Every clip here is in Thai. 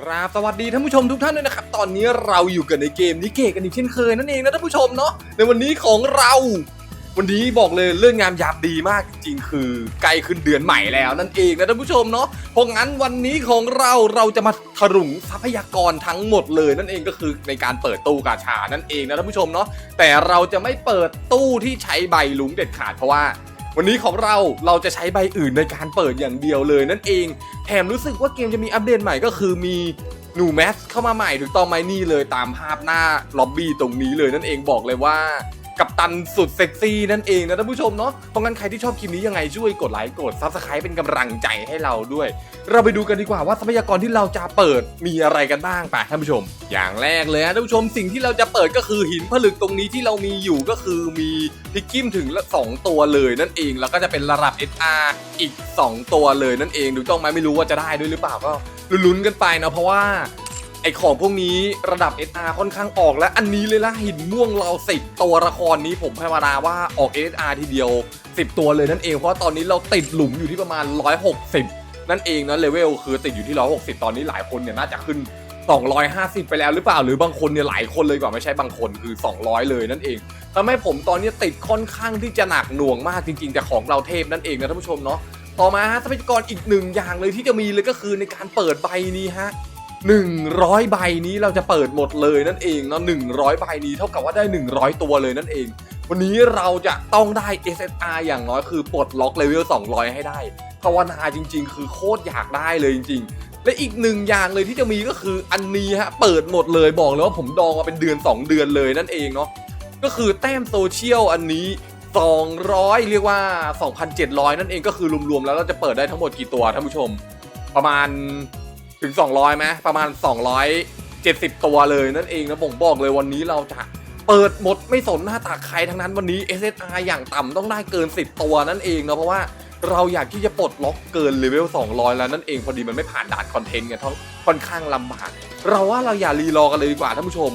ครับสวัสดีท่านผู้ชมทุกท่านด้วยนะครับ ตอนนี้เราอยู่กันในเกมนิเกะกันอีกเช่นเคยนั่นเองนะท่านผู้ชมเนาะในวันนี้ของเรา วันนี้บอกเลยเรื่องงามยามดีมากจริงๆ คือใกล้ขึ้นเดือนใหม่แล้วนั่นเองนะท่านผู้ชมเนาะเพราะงั้นวันนี้ของเราเราจะมาถรุงทรัพยากรทั้งหมดเลยนั่นเองก็คือในการเปิดตู้กาชานั่นเองนะท่านผู้ชมเนาะแต่เราจะไม่เปิดตู้ที่ใช้ใบลุงเด็ดขาดเพราะว่า วันนี้ของเราเราจะใช้ใบอื่นในการเปิดอย่างเดียวเลยนั่นเอง แถมรู้สึกว่าเกมจะมีอัปเดตใหม่ก็คือมีหนูแมสเข้ามาใหม่ถูกต้องไหมนี่เลยตามภาพหน้าล็อบบี้ตรงนี้เลยนั่นเองบอกเลยว่า ตันสุดเซ็กซี่นั่นเองนะท่านผู้ชมเนาะเพราะงั้นใครที่ชอบคลิปนี้ยังไงช่วยกดไลค์กดซับสไครป์เป็นกำลังใจให้เราด้วย เราไปดูกันดีกว่าว่าทรัพยากรที่เราจะเปิดมีอะไรกันบ้างไปท่านผู้ชม อย่างแรกเลยนะท่านผู้ชมสิ่งที่เราจะเปิดก็คือหินผลึกตรงนี้ที่เรามีอยู่ก็คือมีพิกกิมถึงละสองตัวเลยนั่นเอง แล้วก็จะเป็นระดับ SR อีก 2 ตัวเลยนั่นเองถูต้องไหมไม่รู้ว่าจะได้ด้วยหรือเปล่าก็ลุ้นกันไปนะเพราะว่า ไอของพวกนี้ระดับ SR ค่อนข้างออกและอันนี้เลยละหินม่วงเราสิบตัวละครนี้ผมพมาดาว่าออก SR ทีเดียว 10 ตัวเลยนั่นเองเพราะว่าตอนนี้เราติดหลุมอยู่ที่ประมาณ 160 นั่นเองนะเลเวลคือติดอยู่ที่ 160 ตอนนี้หลายคนเนี่ยน่าจะขึ้น 250 ไปแล้วหรือเปล่าหรือบางคนเนี่ยหลายคนเลยกว่าไม่ใช่บางคนคือ 200 เลยนั่นเองทำให้ผมตอนนี้ติดค่อนข้างที่จะหนักหน่วงมากจริงๆแต่ของเราเทพนั่นเองนะท่านผู้ชมเนาะต่อมาฮะทรัพยากรอีกหนึ่งอย่างเลยที่จะมีเลยก็คือในการเปิดใบนี้ฮะ 100 ใบนี้เราจะเปิดหมดเลยนั่นเองเนาะ100 ใบนี้เท่ากับว่าได้ 100 ตัวเลยนั่นเอง วันนี้เราจะต้องได้ SSR อย่างน้อยคือปลดล็อกเลเวล 200 ให้ได้ภาวนาจริง ๆ คือโคตรอยากได้เลยจริง ๆ และอีกหนึ่งอย่างเลยที่จะมีก็คืออันนี้ฮะเปิดหมดเลยบอกเลยว่าผมดองมาเป็นเดือน 2 เดือนเลยนั่นเองเนาะก็คือแต้มโซเชียลอันนี้ 200 เรียกว่า 2,700 นั่นเองก็คือรวมๆแล้วเราจะเปิดได้ทั้งหมดกี่ตัวท่านผู้ชม ประมาณ ถึง 200ไหมประมาณ 270 ตัวเลยนั่นเองนะผมบอกเลยวันนี้เราจะเปิดหมดไม่สนหน้าตาใครทั้งนั้นวันนี้ SSR อย่างต่ำต้องได้เกิน 10 ตัวนั่นเองเนาะเพราะว่าเราอยากที่จะปลดล็อกเกินเลเวล 200 แล้วนั่นเองพอดีมันไม่ผ่านด่านคอนเทนต์ไงท้องค่อนข้างลำบาก เราว่าเราอย่ารีรอกันเลยดีกว่าท่านผู้ชม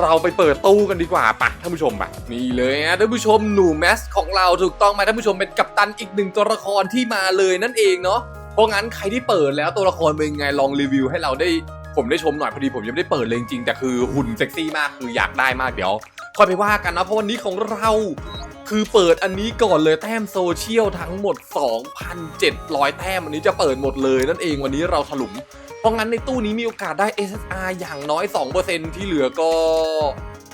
เราไปเปิดตู้กันดีกว่าปะท่านผู้ชมปะนี่เลยนะท่านผู้ชมหนูแมสของเราถูกต้องไหมท่านผู้ชมเป็นกัปตันอีกหนึ่งตัวละครที่มาเลยนั่นเองเนาะ เพราะงั้นใครที่เปิดแล้วตัวละครเป็นไงลองรีวิวให้เราได้ผมได้ชมหน่อยพอดีผมยังไม่ได้เปิดเลยจริงแต่คือหุ่นเซ็กซี่มากคืออยากได้มากเดี๋ยวค่อยไปว่ากันนะเพราะวันนี้ของเราคือเปิดอันนี้ก่อนเลยแต้มโซเชียลทั้งหมด 2,700 แต้มอันนี้จะเปิดหมดเลยนั่นเองวันนี้เราถลุม เพราะงั้นในตู้นี้มีโอกาสได้ SSR อย่างน้อย 2%ที่เหลือก็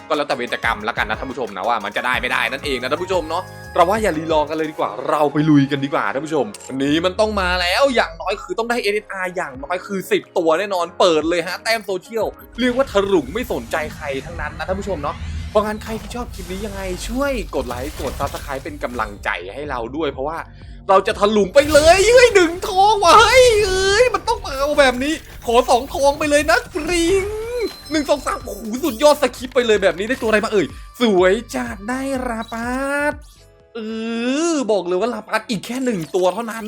ก็แล้วแต่เวรกรรมล้วกันนะท่านผู้ชมนะว่ามันจะได้ไม่ได้นั่นเองนะท่านผู้ชมเนาะเราว่าอย่ารีรอกันเลยดีกว่า เราไปลุยกันดีกว่าท่านผู้ชมวันนี้มันต้องมาแล้วอย่างน้อยคือต้องได้ SSR อย่างน้อยคือ 10 ตัวแน่นอนเปิดเลยฮะแต้มโซเชียลเรียกว่าถลุงไม่สนใจใครทั้งนั้นนะท่านผู้ชมเนาะเพราะงั้นใครที่ชอบคลิปนี้ยังไงช่วยกดไลค์กดซับสไครป์เป็นกำลังใจให้เราด้วย เพราะว่าเราจะถลุงไปเลยเฮ้ยหนึ่งทองว่ะเฮ้ยเอ้ยมันต้องมาเอาแบบนี้ ขอสองทองไปเลยนะปริง หนึ่งสองสามโอ้โหสุดยอดสคริปไปเลยแบบนี้ได้ตัวอะไรมาเอ่ย สวยจัดได้ราปาดเออบอกเลยว่าราปาดอีกแค่หนึ่งตัวเท่านั้น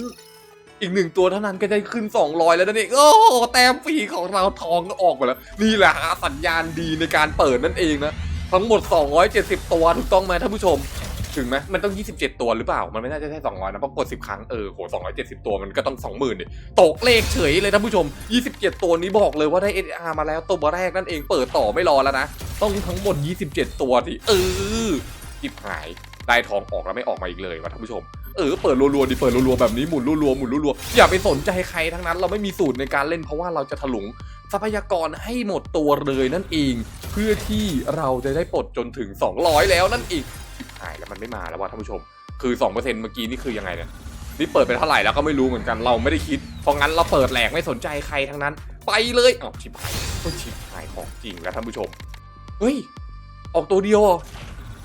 อีกหนึ่งตัวเท่านั้นก็ได้ขึ้น 200 แล้วนั่นเองโอ้แต้มฟรีของเราทองก็ออกมาแล้ว นี่แหละฮะสัญญาณดีในการเปิดนั่นเองนะทั้งหมด 270 ตัวถูกต้องไหมท่านผู้ชม ถึงไหมมันต้อง 27 ตัวหรือเปล่า มันไม่น่าจะใช่200นะเพราะกด 10 ครั้ง เออโห270 ตัวมันก็ต้อง 20,000ดิตกเลขเฉยเลยท่านผู้ชม 27 ตัวนี้บอกเลยว่าได้ SR มาแล้วตัวแรกนั่นเองเปิดต่อไม่รอแล้วนะ ต้องทั้งหมด 27 ตัวที่เออจิบหายได้ทองออกแล้วไม่ออกมาอีกเลยว่ะท่านผู้ชม เออเปิดรัวๆดิเปิดรัวๆแบบนี้หมุนรัวๆหมุนรัวๆอย่าไปสนใจใครทั้งนั้น เราไม่มีสูตรในการเล่นเพราะว่าเราจะถลุงทรัพยากรให้หมดตัวเลยนั่นเอง เพื่อที่เราจะได้ปลดจนถึง 200 แล้วนั่นเอง หายแล้วมันไม่มาแล้วว่ะท่านผู้ชม คือ2%เมื่อกี้นี่คือยังไงเนี่ยนี่เปิดไปเท่าไหร่แล้วก็ไม่รู้เหมือนกันเราไม่ได้คิด เพราะงั้นเราเปิดแหลกไม่สนใจใครทั้งนั้น ไปเลยอ้าวชิบหายโอ้ยชิบหายของจริงแล้วท่านผู้ชมเฮ้ยออกตัวเดียว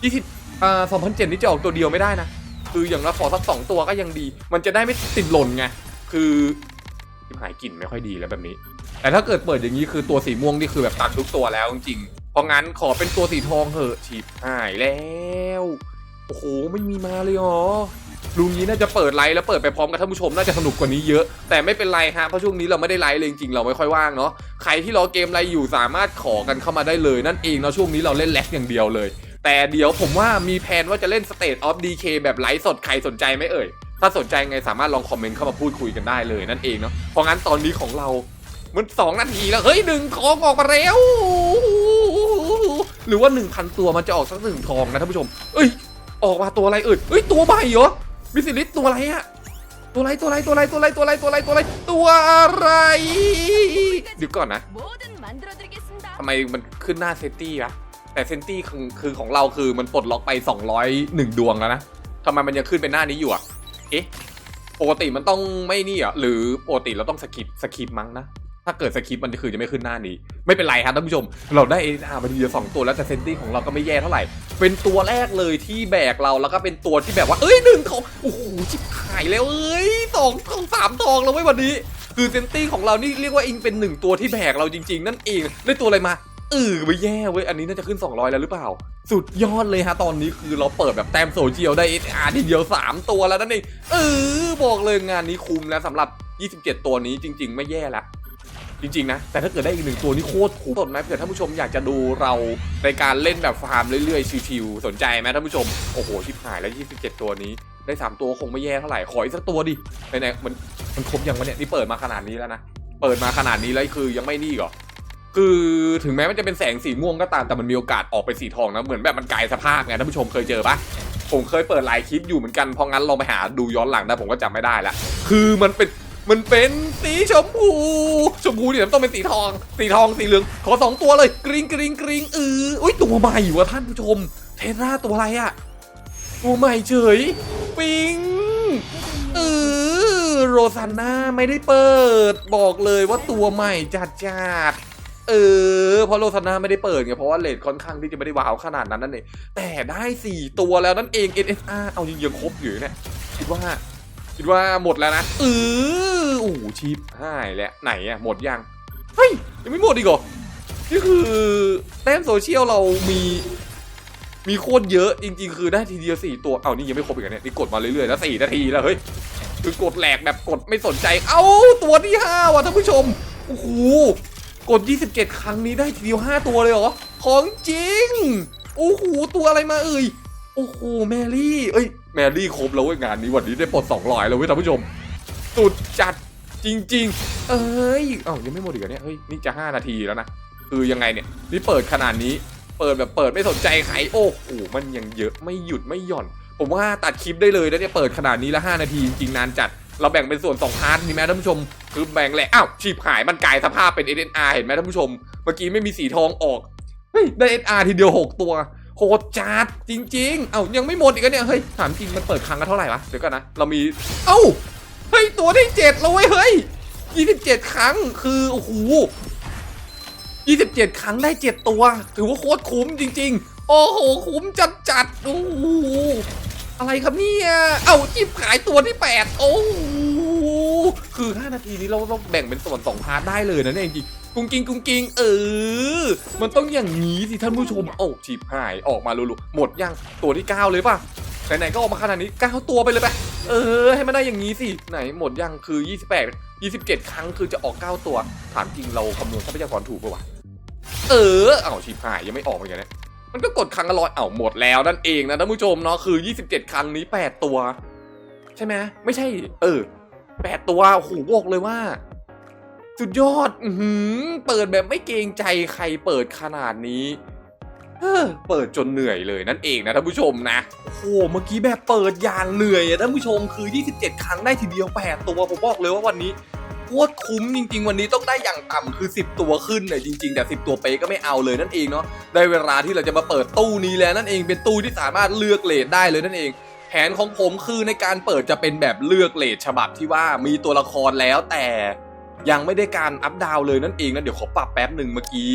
ยี่สิบอ่า2007นี่จะออกตัวเดียวไม่ได้นะคืออย่างละขอสักสองตัวก็ยังดี มันจะได้ไม่ติดหล่นไงคือหายกลิ่นไม่ค่อยดีแล้วแบบนี้ แต่ถ้าเกิดเปิดอย่างนี้คือตัวสีม่วงนี่คือแบบตัดทุกตัวแล้วจริง เพราะงั้นขอเป็นตัวสีทองเถอะฉีบหายแล้วโอ้โหไม่มีมาเลยหรอลุงนี้น่าจะเปิดไลฟ์แล้วเปิดไปพร้อมกับท่านผู้ชมน่าจะสนุกกว่านี้เยอะ แต่ไม่เป็นไรฮะเพราะช่วงนี้เราไม่ได้ไลฟ์เลยจริงเราไม่ค่อยว่างเนาะใครที่รอเกมอะไรอยู่สามารถขอกันเข้ามาได้เลยนั่นเองเนาะช่วงนี้เราเล่นแล็กอย่างเดียวเลย แต่เดี๋ยวผมว่ามีแผนว่าจะเล่น State of DK แบบไลฟ์สดใครสนใจไหมเอ่ยถ้าสนใจไงสามารถลองคอมเมนต์เข้ามาพูดคุยกันได้เลยนั่นเองเนาะเพราะงั้นตอนนี้ของเรามันสองนาทีแล้วเฮ้ยหนึ่งทองออกมาแล้ว หรือว่า 1,000 ตัวมันจะออกสักหนึ่งทองนะท่านผู้ชม เอ้ย ออกมาตัวอะไรเอ่ยเอ้ยตัวใบเหรอมิสิลิสตัวอะไรอะตัวอะไรตัวอะไรตัวอะไรตัวอะไรตัวอะไรตัวอะไรตัวอะไรตัวอะไรเดี๋ยวก่อนนะทำไมมันขึ้นหน้าเซนตี้อะแต่เซนตี้คือของเราคือมันปลดล็อกไป 201 ดวงแล้วนะทำไมมันยังขึ้นเป็นหน้านี้อยู่อะเอ๊ะปกติมันต้องไม่นี่อะหรือปกติเราต้องสกิปสกิปมั้งนะ ถ้าเกิดสกิปมันจะคือจะไม่ขึ้นหน้านี้ ไม่เป็นไรครับท่านผู้ชม เราได้เออาร์มาทีเดียวสองตัวแล้วแต่เซนตี้ของเราก็ไม่แย่เท่าไหร่ เป็นตัวแรกเลยที่แบกเราแล้วก็เป็นตัวที่แบบว่า เอ้ยหนึ่งทองโอ้โหชิบหายแล้วเอ้ยสองทองสามทองแล้วเว้ยวันนี้ คือเซนตี้ของเรานี่เรียกว่าอิงเป็นหนึ่งตัวที่แบกเราจริง ๆ นั่นเองได้ตัวอะไรมาเออไม่แย่เว้ยอันนี้น่าจะขึ้น 200 แล้วหรือเปล่า สุดยอดเลยฮะ ตอนนี้คือเราเปิดแบบแต้มโซเชียลได้เออาร์ทีเดียว 3 ตัวแล้วนั่นเองเออบอกเลยงานนี้คุ้มแล้วสำหรับ 27 ตัวนี้จริง ๆ ไม่แย่ละ จริงๆนะ แต่ถ้าเกิดได้อีกหนึ่งตัวนี่โคตรคุ้มสนไหมเผื่อท่านผู้ชมอยากจะดูเราในการเล่นแบบฟาร์มเรื่อยๆชิวๆสนใจไหมท่านผู้ชมโอ้โหชิบหายแล้ว 27 ตัวนี้ได้ 3 ตัวคงไม่แย่เท่าไหร่ขออีกสักตัวดิไหนๆมันมันครบยังวะเนี่ยนี่เปิดมาขนาดนี้แล้วนะเปิดมาขนาดนี้แล้วคือยังไม่นี่หรอคือถึงแม้มันจะเป็นแสงสีม่วงก็ตามแต่มันมีโอกาสออกไปสีทองนะเหมือนแบบมันกลายสภาพไงท่านผู้ชมเคยเจอปะผมเคยเปิดหลายคลิปอยู่เหมือนกันเพราะงั้นลองไปหาดูย้อนหลังได้ผมก็จำไม่ได้ละคือมันเป็น มันเป็นสีชมพู ชมพูเนี่ยต้องเป็นสีทอง สีทองสีเหลือง ขอสองตัวเลย กริ๊งกริ๊งกริ๊งเอออุ้ยตัวใหม่วะท่านผู้ชม เทราตัวอะไรอะตัวใหม่เฉย ปิงเออโรซาน่าไม่ได้เปิด บอกเลยว่าตัวใหม่จัดจัดเออเพราะโรซาน่าไม่ได้เปิดไงเพราะว่าเลทค่อนข้างที่จะไม่ได้ว้าวขนาดนั้นนั่นเองแต่ได้ 4 ตัวแล้วนั่นเอง NSR เอายังยังครบอยู่เนี่ยคิดว่า คิดว่าหมดแล้วนะเออ อ้ชิปหายแล้วไหนอะหมดยัง เฮ้ย ยังไม่หมดอีกเหรอนี่คือแต้มโซเชียลเรามีมีโคตรเยอะ จริง ๆ คือได้ทีเดียวสี่ตัว เอานี่ยังไม่ครบอีกเหรอเนี่ยนี่กดมาเรื่อยๆแล้วสี่นาทีแล้วเฮ้ยคือกดแหลกแบบกดไม่สนใจ เอ้าตัวที่ห้าว่ะท่านผู้ชมโอ้โหกด 27 ครั้งนี้ได้ทีเดียว 5 ตัวเลยเหรอ ของจริง โอ้โห ตัวอะไรมาเอ่ย โอ้โห แมรี่ เอ้ย แมรี่ครบแล้วเว้ยงานนี้วันนี้ได้ปลด200แล้วเว้ยท่านผู้ชม สุดจัด จริง ๆ เอ้ยเอ้ายังไม่หมดอีกเหรอเนี่ยเฮ้ยนี่จะ 5 นาทีแล้วนะคือยังไงเนี่ยนี่เปิดขนาดนี้ เปิดแบบเปิดไม่สนใจใครโอ้โหมันยังเยอะไม่หยุดไม่หย่อน ผมว่าตัดคลิปได้เลยนะเนี่ยเปิดขนาดนี้ละ5นาทีจริงๆนานจัดเราแบ่งเป็นส่วน2พาร์ทนี่ไหมท่านผู้ชม คือแบ่งแหละอ้าวชีพหายมันกลายสภาพเป็น SNR เห็นไหมท่านผู้ชม เมื่อกี้ไม่มีสีทองออกเฮ้ยได้ SR ทีเดียว 6 ตัวโหดจัดจริง ๆ เอ้ายังไม่หมดอีกเนี่ยเฮ้ยถามจริงมันเปิดครั้งละเท่าไหร่วะเดี๋ยวก่อนนะเรามีเอ้า ตัวได้เจ็ดแล้วเว้ยเฮ้ย27ครั้งคือโอ้โห27ครั้งได้7ตัว ถือว่าโคตรคุ้มจริง ๆ โอ้โหคุ้มจัดจัดๆโอ้โหอะไรครับเนี่ยเอ้าจิบขายตัวที่8โอ้โหคือ 5 นาทีนี้เราต้องแบ่งเป็นส่วน2พาร์ทได้เลยนะเนี่ยจริงๆกุ้งกิงกุ้งกิงเออ มันต้องอย่างนี้สิท่านผู้ชมโอ้จิบหายออกมาลุลุหมดยังตัวที่ 9 เลยป่ะ ไหนๆก็ออกมาขนาดนี้9ตัวไปเลยไปเออ ให้มันได้อย่างนี้สิ ไหนหมดยังคือ 28 27 ครั้งคือจะออก9ตัวถามจริงเราคำนวณทรัพยากรถูกปะวะเออเอาชิบหายยังไม่ออกเหมือนกันเนี่ยมันก็กดครั้งละร้อยเอาหมดแล้วนั่นเองนะท่านผู้ชมเนาะคือ 27 ครั้งนี้ 8 ตัว ใช่ไหมไม่ใช่ เออ 8 ตัวโอ้โหบอกเลยว่าสุดยอด อือหือเปิดแบบไม่เกรงใจใครเปิดขนาดนี้ เปิดจนเหนื่อยเลยนั่นเองนะท่านผู้ชมนะโอ้โหเมื่อกี้แบบเปิดยางเหนื่อยอะท่านผู้ชมคือ 27 ครั้งได้ทีเดียว 8 ตัวผมบอกเลยว่าวันนี้โคตรคุ้มจริง ๆ วันนี้ต้องได้อย่างต่ำคือ 10 ตัวขึ้นเลยจริง ๆ แต่ 10 ตัวเป๊ะก็ไม่เอาเลยนั่นเองเนาะได้เวลาที่เราจะมาเปิดตู้นี้แล้วนั่นเองเป็นตู้ที่สามารถเลือกเลทได้เลยนั่นเองแผนของผมคือในการเปิดจะเป็นแบบเลือกเลทฉบับที่ว่ามีตัวละครแล้วแต่ยังไม่ได้การอัพดาวเลยนั่นเองนะเดี๋ยวขอปรับแป๊บหนึ่งเมื่อกี้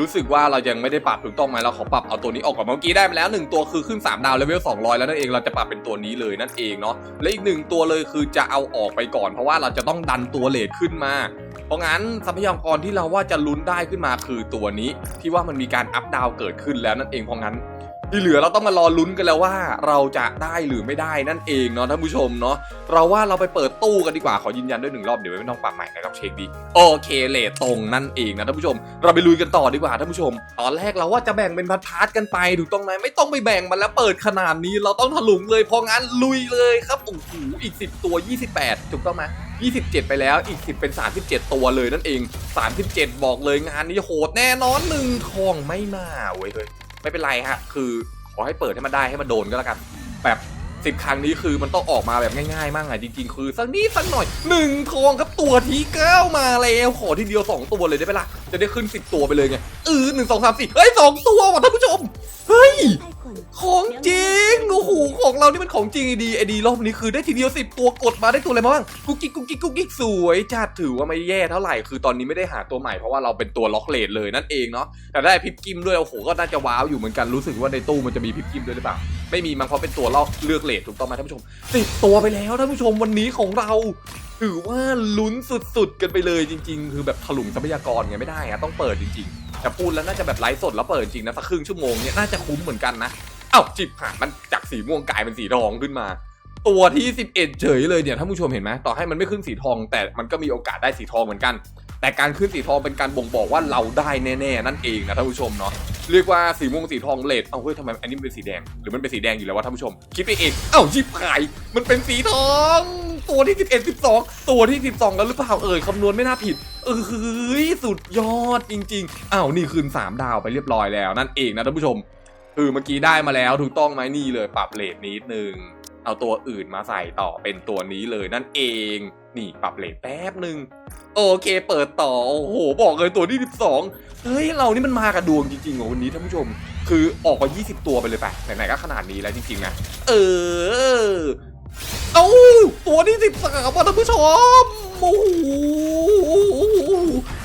รู้สึกว่าเรายังไม่ได้ปรับถูกต้องไหมเราขอปรับเอาตัวนี้ออกก่อนเมื่อกี้ได้ไปแล้ว 1 ตัวคือขึ้น 3 ดาวเลเวล200 แล้วนั่นเองเราจะปรับเป็นตัวนี้เลยนั่นเองเนาะและอีกหนึ่งตัวเลยคือจะเอาออกไปก่อน เพราะว่าเราจะต้องดันตัวเลทขึ้นมา เพราะงั้นทรัพยากรที่เราว่าจะลุ้นได้ขึ้นมาคือตัวนี้ ที่ว่ามันมีการอัพดาวเกิดขึ้นแล้วนั่นเองเพราะงั้น ที่เหลือเราต้องมารอลุ้นกันแล้วว่าเราจะได้หรือไม่ได้นั่นเองเนาะท่านผู้ชมเนาะเราว่าเราไปเปิดตู้กันดีกว่าขอยืนยันด้วยหนึ่งรอบเดี๋ยวไม่ต้องปรับใหม่นะครับเช็คดีโอเคเลทตรงนั่นเองนะท่านผู้ชม เราไปลุยกันต่อดีกว่าท่านผู้ชม ตอนแรกเราว่าจะแบ่งเป็นพาร์ทๆกันไปถูกต้องไหมไม่ต้องไปแบ่งมันแล้วเปิดขนาดนี้เราต้องถลุงเลยพราะงั้นลุยเลยครับโอ้โหอีก 10 ตัว 28 ถูกต้องไหม27 ไปแล้วอีก 10 เป็น 37 ตัวเลยนั่นเอง 37 บอกเลยงานนี้โหดแน่นอนหนึ่งทองไม่มาเว้ย ไม่เป็นไรฮะ คือขอให้เปิดให้มันได้ให้มันโดนก็แล้วกัน แบบสิบครั้งนี้คือมันต้องออกมาแบบง่ายๆ มากอะจริงๆ คือสักนิดสักหน่อยหนึ่งทองครับตัวที่เก้ามาแล้วขอทีเดียวสองตัวเลยได้ไหมล่ะจะได้ขึ้นสิบตัวไปเลยไงเออหนึ่งสองสามสี่เฮ้ยสองตัวว่ะท่านผู้ชม เฮ้ย ของจริงโอ้โหของเรานี่มันของจริงไอดีไอดีรอบนี้คือได้ทีเดียวสิบตัวกดมาได้ตัวอะไรมาบ้างกุ๊กกิ๊กกุ๊กกิ๊กกุ๊กกิ๊กสวยจัดถือว่าไม่แย่เท่าไหร่คือตอนนี้ไม่ได้หาตัวใหม่เพราะว่าเราเป็นตัวล็อกเลดเลยนั่นเองเนาะแต่ได้พิบกิมด้วยโอ้โหก็น่าจะว้าวอยู่เหมือนกันรู้สึกว่าในตู้มันจะมีพิบกิมด้วยหรือเปล่าไม่มีมันเพราะเป็นตัวลอกเลือกเลดถูกต้องไหมท่านผู้ชมสิบตัวไปแล้วท่านผู้ชมวันนี้ของเราถือว่าลุ้นสุดๆกันไปเลยจริง ๆ คือแบบถลุงทรัพยากรไงไม่ได้อะต้องเปิดจริง ๆ แต่พูดแล้วน่าจะแบบไลฟ์สดแล้วเปิดจริงนะสักครึ่งชั่วโมงเนี่ยน่าจะคุ้มเหมือนกันนะเอ้าจิบผ่านมันจากสีม่วงกลายเป็นสีทองขึ้นมา ตัวที่ 11 เฉยเลยเนี่ยท่านผู้ชมเห็นไหมต่อให้มันไม่ขึ้นสีทอง แต่มันก็มีโอกาสได้สีทองเหมือนกัน แต่การขึ้นสีทองเป็นการบ่งบอกว่าเราได้แน่ๆนั่นเองนะท่านผู้ชมเนาะเรียกว่าสีม่วงสีทองเลดเอ้าเฮ้ยทำไมอันนี้เป็นสีแดงหรือมันเป็นสีแดงอยู่แล้ววะท่านผู้ชม คิดไปเองเอ้าจิบหายมันเป็นสีทอง ตัวที่ 11 12 ตัวที่ 12 แล้วหรือเปล่าเอ่ยคำนวณไม่น่าผิด เอ้ยสุดยอดจริงๆอ้าวนี่คืนสามดาวไปเรียบร้อยแล้วนั่นเองนะท่านผู้ชมคือเมื่อกี้ได้มาแล้วถูกต้องไหมนี่เลยปรับเลทนิดนึงเอาตัวอื่นมาใส่ต่อเป็นตัวนี้เลยนั่นเอง นี่ปรับเลทแป๊บหนึ่งโอเคเปิดต่อโอ้โหบอกเลยตัวที่ 12 เฮ้ยเรานี่มันมากับดวงจริงๆเหรอวันนี้ท่านผู้ชม คือออกมา20 ตัวไปเลยไปไหนๆก็ขนาดนี้แล้วจริงๆนะเออ เอาตัวที่13ว่ะท่านผู้ชมโอ้โห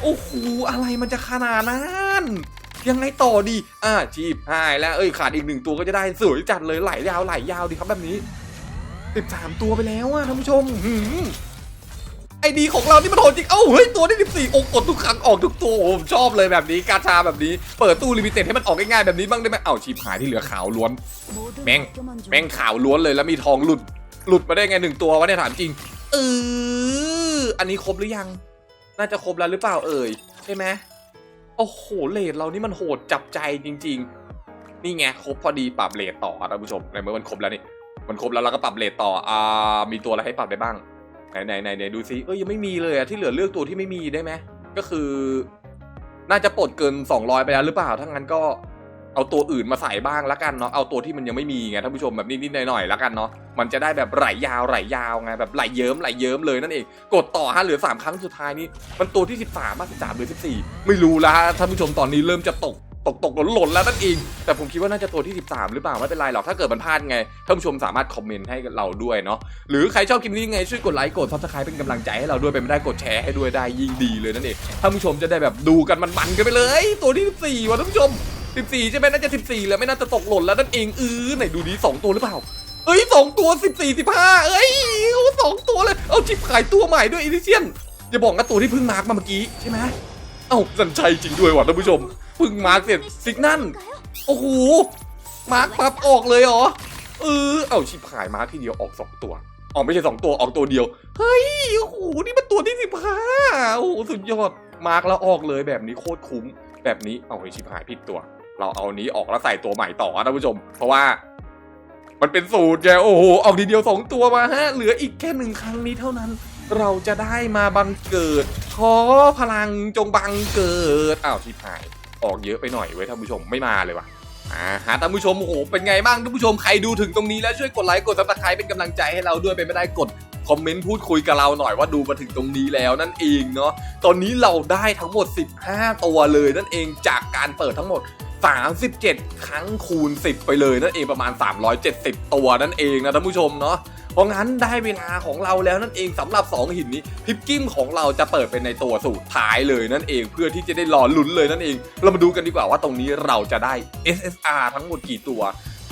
โอ้โหอะไรมันจะขนาดนั้นยังไงต่อดีอ่าจีบหายแล้วเอ้ยขาดอีกหนึ่งตัวก็จะได้สวยจัดเลยไหลยาวไหลยาวดีครับแบบนี้สิบสามตัวไปแล้วอะท่านผู้ชมไอดีของเรานี่มันโหดจริง เอ้าเฮ้ยตัวที่สิบสี่อกกดทุกครั้งออกทุกตัวผมชอบเลยแบบนี้กาชาแบบนี้ เปิดตู้ลิมิเต็ดให้มันออกง่ายๆแบบนี้บ้างได้ไหมเอ้าชีพหายที่เหลือขาวล้วน แม่งแม่งขาวล้วนเลยแล้วมีทองหลุด หลุดมาได้ไงหนึ่งตัววะเนี่ยถามจริงเอออันนี้ครบหรือยัง น่าจะครบแล้วหรือเปล่าเอ่ยใช่ไหมโอ้โหเลทเรานี่มันโหดจับใจจริง ๆ นี่ไงครบพอดีปรับเลทต่อครับท่านผู้ชมในเมื่อมันครบแล้วนี่มันครบแล้วเราก็ปรับเลทต่ออ่ามีตัวอะไรให้ปรับได้บ้างไหนไหนไหนไหนดูซิเอ้ยยังไม่มีเลยอะที่เหลือเลือกตัวที่ไม่มีได้ไหมก็คือ น่าจะปลดเกิน 200 ไปแล้วหรือเปล่าถ้างั้นก็ เอาตัวอื่นมาใส่บ้างละกันเนาะเอาตัวที่มันยังไม่มีไงท่านผู้ชมแบบนิดๆหน่อยๆละกันเนาะมันจะได้แบบไหลยาวไหลยาวไงแบบไหลเยิ้มไหลเยิ้มเลยนั่นเองกดต่อฮะเหลือ 3 ครั้งสุดท้ายนี้ มันตัวที่ 13บ้าง13หรือ14 ไม่รู้ละฮะท่านผู้ชมตอนนี้เริ่มจะตกตกตกหล่นหล่นแล้วนั่นเอง แต่ผมคิดว่าน่าจะตัวที่ 13 หรือเปล่า ไม่เป็นไรหรอกถ้าเกิดมันพลาดไงท่านผู้ชมสามารถคอมเมนต์ให้เราด้วยเนาะหรือใครชอบคลิปนี้ไงช่วยกดไลค์กดซับสไครป์เป็นกำลังใจให้เราด้วยเป็นไม่ได้กดแชร์ให้ด้วยได้ยิ่งดีเลยนั่นเองท่านผู้ชมจะได้แบบดูกันมันๆกันไปเลย ตัวที่ 14ว่ะท่านผู้ชม 14 ใช่ไหมน่าจะ 14 แล้วไม่น่าจะตกหล่นแล้วนั่นเองเออไหนดูดีสองตัวหรือเปล่าเอ้ยสองตัว 14 15เอ้ยโอ้สองตัวเลยเอาจิบขายตัวใหม่ด้วยอีดิเชียนอย่าบอกนะตัวที่เพิ่งมาร์กมาเมื่อกี้ใช่ไหมเอ้าสัญชัยจริงด้วยว่ะท่านผู้ชมเพิ่งมาร์กเสร็จซิกนั่นโอ้โหมาร์กปั๊บออกเลยเหรอเออเอาชิบหายมาร์กทีเดียวออกสองตัวออกไม่ใช่สองตัวออกตัวเดียวเฮ้ยโอ้โหนี่มันตัวที่สิบห้าโอ้โหสุดยอดมาร์กแล้วออกเลยแบบนี้โคตรคุ้มแบบนี้เอาไอ้ชิบหายผิดตัว เราเอานี้ออกแล้วใส่ตัวใหม่ต่อท่านผู้ชม เพราะว่า มันเป็นสูตรไงโอ้โหออกทีเดียวสองตัวมาฮะเหลืออีกแค่หนึ่งครั้งนี้เท่านั้น เราจะได้มาบังเกิด ขอพลังจงบังเกิดอ้าวชิบหาย ออกเยอะไปหน่อยเว้ยท่านผู้ชมไม่มาเลยว่ะอ่าฮะท่านผู้ชมโอ้โหเป็นไงบ้างท่านผู้ชมใครดูถึงตรงนี้แล้วช่วยกดไลค์กดซับสไครป์เป็นกำลังใจให้เราด้วยเป็นไม่ได้กดคอมเมนต์พูดคุยกับเราหน่อยว่าดูมาถึงตรงนี้แล้วนั่นเองเนาะตอนนี้เราได้ทั้งหมด 15 ตัวเลยนั่นเองจากการเปิดทั้งหมด 37 ครั้งคูณ 10 ไปเลยนั่นเองประมาณ 370 ตัวนั่นเองนะท่านผู้ชมเนาะเพราะงั้นได้เวลาของเราแล้วนั่นเองสำหรับ 2 หินนี้พิปกิ้มของเราจะเปิดเป็นในตัวสุดท้ายเลยนั่นเอง เพื่อที่จะได้รอลุ้นเลยนั่นเอง เรามาดูกันดีกว่าว่าตรงนี้เราจะได้ SSR ทั้งหมดกี่ตัว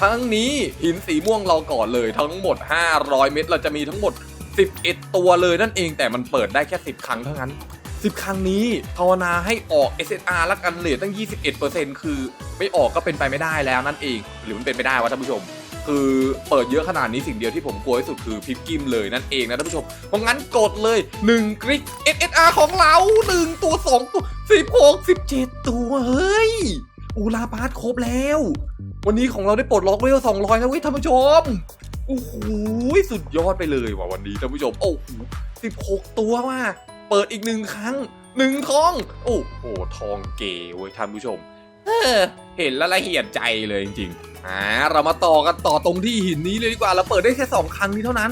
ทั้งนี้หินสีม่วงเราก่อนเลยทั้งหมด 500 เม็ดเราจะมีทั้งหมด 11 ตัวเลยนั่นเองแต่มันเปิดได้แค่ 10 ครั้งเท่านั้น 10 ครั้งนี้ภาวนาให้ออก SSR ละกันเลทตั้ง 21%คือไม่ออกก็เป็นไปไม่ได้แล้วนั่นเอง หรือมันเป็นไปได้วะท่านผู้ชม คือเปิดเยอะขนาดนี้สิ่งเดียวที่ผมกลัวที่สุดคือพิกกิมเลยนั่นเองนะท่านผู้ชม เพราะงั้นกดเลย 1 คลิก SSR ของเรา 1 ตัว 2 ตัว 16 17 ตัวเฮ้ยอูลาบาสครบแล้ว วันนี้ของเราได้ปลดล็อกเวล200 แล้วเว้ยท่านผู้ชมโอ้โหสุดยอดไปเลยว่ะวันนี้ท่านผู้ชม โอ้โห16 ตัวว่ะ เปิดอีกหนึ่งครั้งหนึ่งทอง โอ้โหทองเก๋เว้ยท่านผู้ชมเออเห็นแล้วละเหียดใจเลยจริงๆอ่าเรามาต่อกันต่อตรงที่หินนี้เลยดีกว่าเราเปิดได้แค่ 2 ครั้งนี้เท่านั้น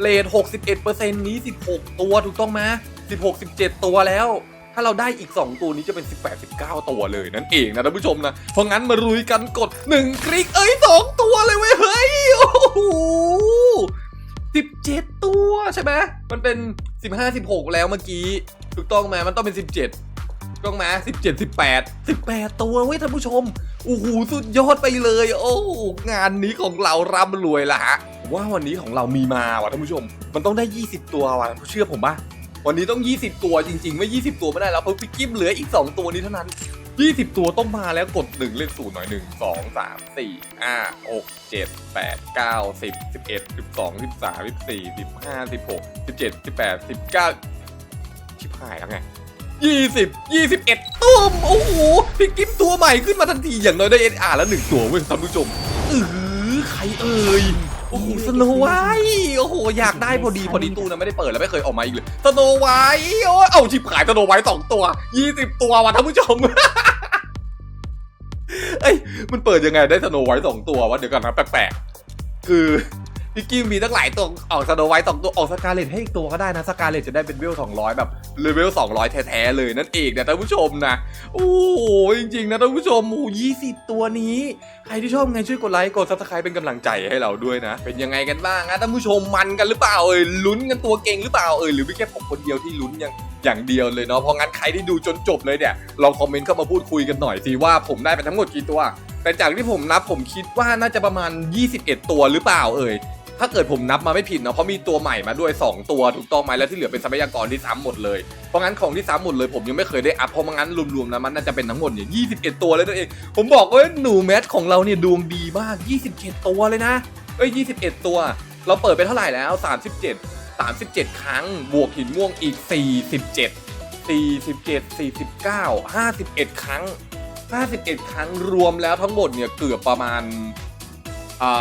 เลท61%นี้ 16 ตัวถูกต้องไหม16 17 ตัวแล้ว ถ้าเราได้อีก 2 ตัวนี้จะเป็น 18 19 ตัวเลยนั่นเองนะท่านผู้ชมนะ เพราะงั้นมารุยกันกด 1 คลิก เอ้ย 2 ตัวเลยเว้ย เฮ้ย โอ้โห 17 ตัวใช่ไหมมันเป็น 15 16 แล้วเมื่อกี้ถูกต้องไหมมันต้องเป็น 17ถูกต้องไหม17 18 18 ตัวเว้ยท่านผู้ชมโอ้โหสุดยอดไปเลย โอ้งานนี้ของเราร่ำรวยละฮะว่าวันนี้ของเรามีมาว่ะท่านผู้ชม มันต้องได้ 20 ตัวว่ะเชื่อผมปะ วันนี้ต้อง 20 ตัวจริงๆ ไม่ 20 ตัวไม่ได้แล้วเพราะพี่กิมเหลืออีก 2 ตัวนี้เท่านั้น 20 ตัวต้องมาแล้วกด 1 เลขศูนย์หน่อย 1 2 3 4 5 6 7 8 9 10 11 12 13 14 15 16 17 18 19 ชิบหายแล้วไง20 21ตุ้มโอ้โหพี่กิมตัวใหม่ขึ้นมาทันทีอย่างน้อยได้เอ็นอาร์แล้วหนึ่งตัวเว้ยท่านผู้ชมเออใครเอ่ย โอ้โหสโนไวท์โอ้โหอยากได้พอดีพอดีตู้นะไม่ได้เปิดแล้วไม่เคยออกมาอีกเลยสโนไวท์โอ้ยเอาชิบหายสโนไวท์สองตัว20ตัวว่ะท่านผู้ชมเอ้ยมันเปิดยังไงได้สโนไวท์สองตัววะเดี๋ยวก่อนนะแปลกๆคือ พี่กิมมีตั้งหลายตัวออกสโนไวท์สองตัวออกสกาเลตให้อีกตัวก็ได้นะสกาเลตจะได้เป็นเวล200แบบเลเวล200แท้ๆเลยนั่นเองนะท่านผู้ชมนะโอ้โหจริงๆนะท่านผู้ชมโอ้ยี่สิบตัวนี้ ใครที่ชอบไงช่วยกดไลค์กดซับสไครป์เป็นกำลังใจให้เราด้วยนะ เป็นยังไงกันบ้างนะท่านผู้ชมมันกันหรือเปล่าเอ่ยลุ้นกันตัวเก่งหรือเปล่าเอ่ยหรือไม่แค่ผมคนเดียวที่ลุ้นอย่างอย่างเดียวเลยเนาะเพราะงั้นใครที่ดูจนจบเลยเนี่ยลองคอมเมนต์เข้ามาพูดคุยกันหน่อยสิว่าผมได้ไปทั้งหมดกี่ตัวแต่จากที่ผมนับผมคิดว่าน่าจะประมาณ 21 ตัวหรือเปล่าเอ่ย ถ้าเกิดผมนับมาไม่ผิดเนาะเพราะมีตัวใหม่มาด้วย 2 ตัวถูกต้องไหมแล้วที่เหลือเป็นทรัพยากรที่ซ้ำหมดเลยเพราะงั้นของที่ซ้ำหมดเลยผมยังไม่เคยได้อัพเพราะงั้นรวมๆนะมันน่าจะเป็นทั้งหมดเนี่ย21ตัวเลยนั่นเอง ผมบอกว่าหนูแมทของเราเนี่ยดวงดีมาก27ตัวเลยนะเอ้ย21 ตัว เราเปิดไปเท่าไหร่แล้ว 37 37 ครั้ง บวกหินม่วงอีก 47 47 49 51 ครั้ง 51 ครั้งรวมแล้วทั้งหมดเนี่ยเกือบประมาณ อ่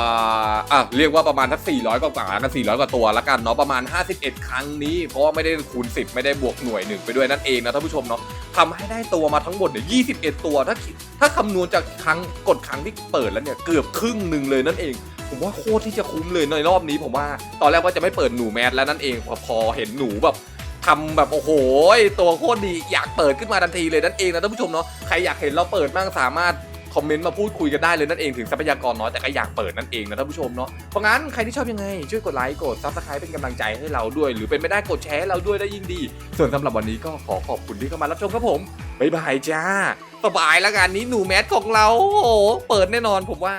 าอะเรียกว่าประมาณทัก400 กว่าๆกัน400 กว่าตัวละกันเนาะประมาณ 51 ครั้งนี้ เพราะว่าไม่ได้คูณ 10 ไม่ได้บวกหน่วยหนึ่งไปด้วยนั่นเองนะท่านผู้ชมเนาะทำให้ได้ตัวมาทั้งหมดเนี่ย21 ตัว ถ้าถ้าคำนวณจากครั้งกดครั้งที่เปิดแล้วเนี่ยเกือบครึ่งหนึ่งเลยนั่นเองผมว่าโคตรที่จะคุ้มเลยในรอบนี้ผมว่า ตอนแรกว่าจะไม่เปิดหนูแมสแล้วนั่นเองพอพอเห็นหนูแบบทำแบบโอ้โหตัวโคตรดีอยากเปิดขึ้นมาทันทีเลยนั่นเองนะท่านผู้ชมเนาะใครอยากเห็นเราเปิดบ้างสามารถ คอมเมนต์มาพูดคุยกันได้เลยนั่นเองถึงทรัพยากรน้อยแต่ก็อยากเปิดนั่นเองนะท่านผู้ชมเนาะเพราะงั้นใครที่ชอบยังไง ช่วยกดไลค์กดซับสไครป์เป็นกำลังใจให้เราด้วย หรือเป็นไม่ได้กดแชร์เราด้วยได้ยิ่งดี ส่วนสำหรับวันนี้ก็ขอขอบคุณที่เข้ามารับชมครับผมบ๊ายบายจ้าสบายแล้วกันนี้หนูแมสของเราโอ้โหเปิดแน่นอนผมว่า